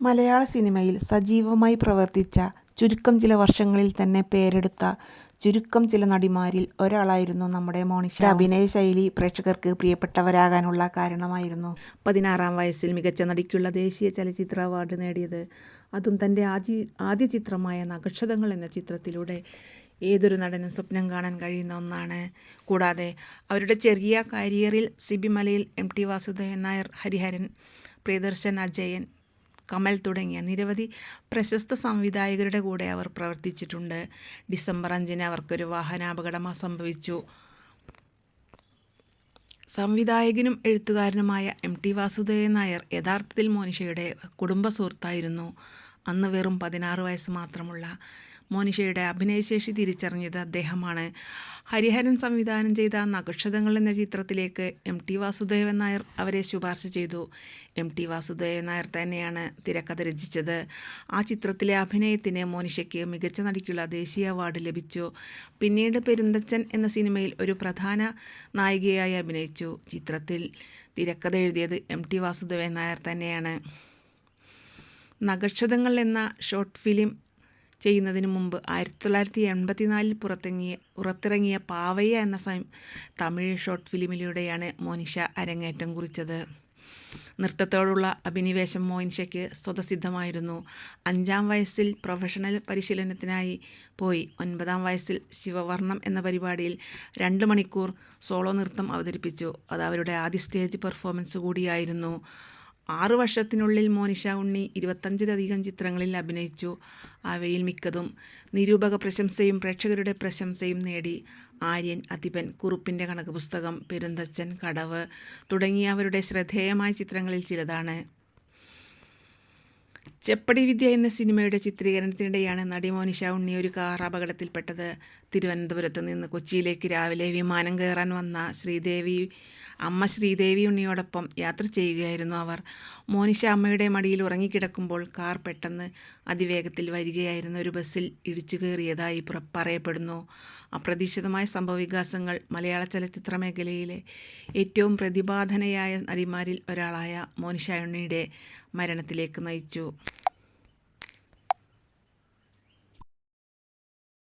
മലയാള സിനിമയിൽ സജീവമായി പ്രവർത്തിച്ച ചുരുക്കം ചില വർഷങ്ങളിൽ തന്നെ പേരെടുത്ത ചുരുക്കം ചില നടിമാരിൽ ഒരാളായിരുന്നു നമ്മുടെ മോണിഷ. അഭിനയ ശൈലി പ്രേക്ഷകർക്ക് പ്രിയപ്പെട്ടവരാകാനുള്ള കാരണമായിരുന്നു പതിനാറാം വയസ്സിൽ മികച്ച നടിക്കുള്ള ദേശീയ ചലച്ചിത്ര അവാർഡ് നേടിയത്. അതും തന്റെ ആദ്യ ചിത്രമായ നക്ഷതങ്ങൾ എന്ന ചിത്രത്തിലൂടെ. ഏതൊരു നടനും സ്വപ്നം കാണാൻ കഴിയുന്ന ഒന്നാണ്. കൂടാതെ അവരുടെ ചെറിയ കരിയറിൽ സിബിമലയിൽ എം. ടി. വാസുദേവൻ നായർ, ഹരിഹരൻ, പ്രിയദർശൻ, അജയൻ, കമൽ തുടങ്ങിയ നിരവധി പ്രശസ്ത സംവിധായകരുടെ കൂടെ അവർ പ്രവർത്തിച്ചിട്ടുണ്ട്. ഡിസംബർ അഞ്ചിന് അവർക്കൊരു വാഹനാപകടം സംഭവിച്ചു. സംവിധായകനും എഴുത്തുകാരനുമായ എം. ടി. വാസുദേവൻ നായർ യഥാർത്ഥത്തിൽ മോനിഷയുടെ കുടുംബ സുഹൃത്തായിരുന്നു. അന്ന് വെറും പതിനാറ് വയസ്സ് മാത്രമുള്ള മോനിഷയുടെ അഭിനയശേഷി തിരിച്ചറിഞ്ഞത് അദ്ദേഹമാണ്. ഹരിഹരൻ സംവിധാനം ചെയ്ത നഖക്ഷതങ്ങൾ എന്ന ചിത്രത്തിലേക്ക് എം. ടി. വാസുദേവൻ നായർ അവരെ ശുപാർശ ചെയ്തു. എം. ടി. വാസുദേവൻ നായർ തന്നെയാണ് തിരക്കഥ രചിച്ചത്. ആ ചിത്രത്തിലെ അഭിനയത്തിന് മോനിഷയ്ക്ക് മികച്ച നടിക്കുള്ള ദേശീയ അവാർഡ് ലഭിച്ചു. പിന്നീട് പെരുന്തച്ചൻ എന്ന സിനിമയിൽ ഒരു പ്രധാന നായികയായി അഭിനയിച്ചു. ചിത്രത്തിൽ തിരക്കഥ എഴുതിയത് എം. ടി. വാസുദേവൻ നായർ തന്നെയാണ്. നഖക്ഷതങ്ങൾ എന്ന ഷോർട്ട് ഫിലിം ചെയ്യുന്നതിനു മുമ്പ് ആയിരത്തി തൊള്ളായിരത്തി എൺപത്തിനാലിൽ പുറത്തിറങ്ങിയ പാവയ്യ എന്ന തമിഴ് ഷോർട്ട് ഫിലിമിലൂടെയാണ് മോനിഷ അരങ്ങേറ്റം കുറിച്ചത്. നൃത്തത്തോടുള്ള അഭിനിവേശം മോനിഷയ്ക്ക് സ്വതസിദ്ധമായിരുന്നു. അഞ്ചാം വയസ്സിൽ പ്രൊഫഷണൽ പരിശീലനത്തിനായി പോയി. ഒൻപതാം വയസ്സിൽ ശിവവർണം എന്ന പരിപാടിയിൽ രണ്ട് മണിക്കൂർ സോളോ നൃത്തം അവതരിപ്പിച്ചു. അത് അവരുടെ ആദ്യ സ്റ്റേജ് പെർഫോമൻസ് കൂടിയായിരുന്നു. ആറ് വർഷത്തിനുള്ളിൽ മോനിഷ ഉണ്ണി ഇരുപത്തഞ്ചിലധികം ചിത്രങ്ങളിൽ അഭിനയിച്ചു. അവയിൽ മിക്കതും നിരൂപക പ്രശംസയും പ്രേക്ഷകരുടെ പ്രശംസയും നേടി. ആര്യൻ, അധിപൻ, കുറുപ്പിന്റെ കണക്ക് പുസ്തകം പെരുന്തച്ചൻ, കടവ് തുടങ്ങിയ അവരുടെ ശ്രദ്ധേയമായ ചിത്രങ്ങളിൽ ചിലതാണ്. ചെപ്പടി വിദ്യ എന്ന സിനിമയുടെ ചിത്രീകരണത്തിനിടെയാണ് നടി മോനിഷ ഉണ്ണി ഒരു കാർ അപകടത്തിൽപ്പെട്ടത്. തിരുവനന്തപുരത്ത് നിന്ന് കൊച്ചിയിലേക്ക് രാവിലെ വിമാനം കയറാൻ വന്ന ശ്രീദേവി അമ്മ ശ്രീദേവി ഉണ്ണിയോടൊപ്പം യാത്ര ചെയ്യുകയായിരുന്നു അവർ. മോനിഷ അമ്മയുടെ മടിയിൽ ഉറങ്ങിക്കിടക്കുമ്പോൾ കാർ പെട്ടെന്ന് അതിവേഗത്തിൽ വരികയായിരുന്ന ഒരു ബസ്സിൽ ഇടിച്ചു കയറിയതായി പറയപ്പെടുന്നു. അപ്രതീക്ഷിതമായ സംഭവവികാസങ്ങൾ മലയാള ചലച്ചിത്ര മേഖലയിലെ ഏറ്റവും പ്രതിഭാധനയായ നടിമാരിൽ ഒരാളായ മോനിഷ ഉണ്ണിയുടെ മരണത്തിലേക്ക് നയിച്ചു.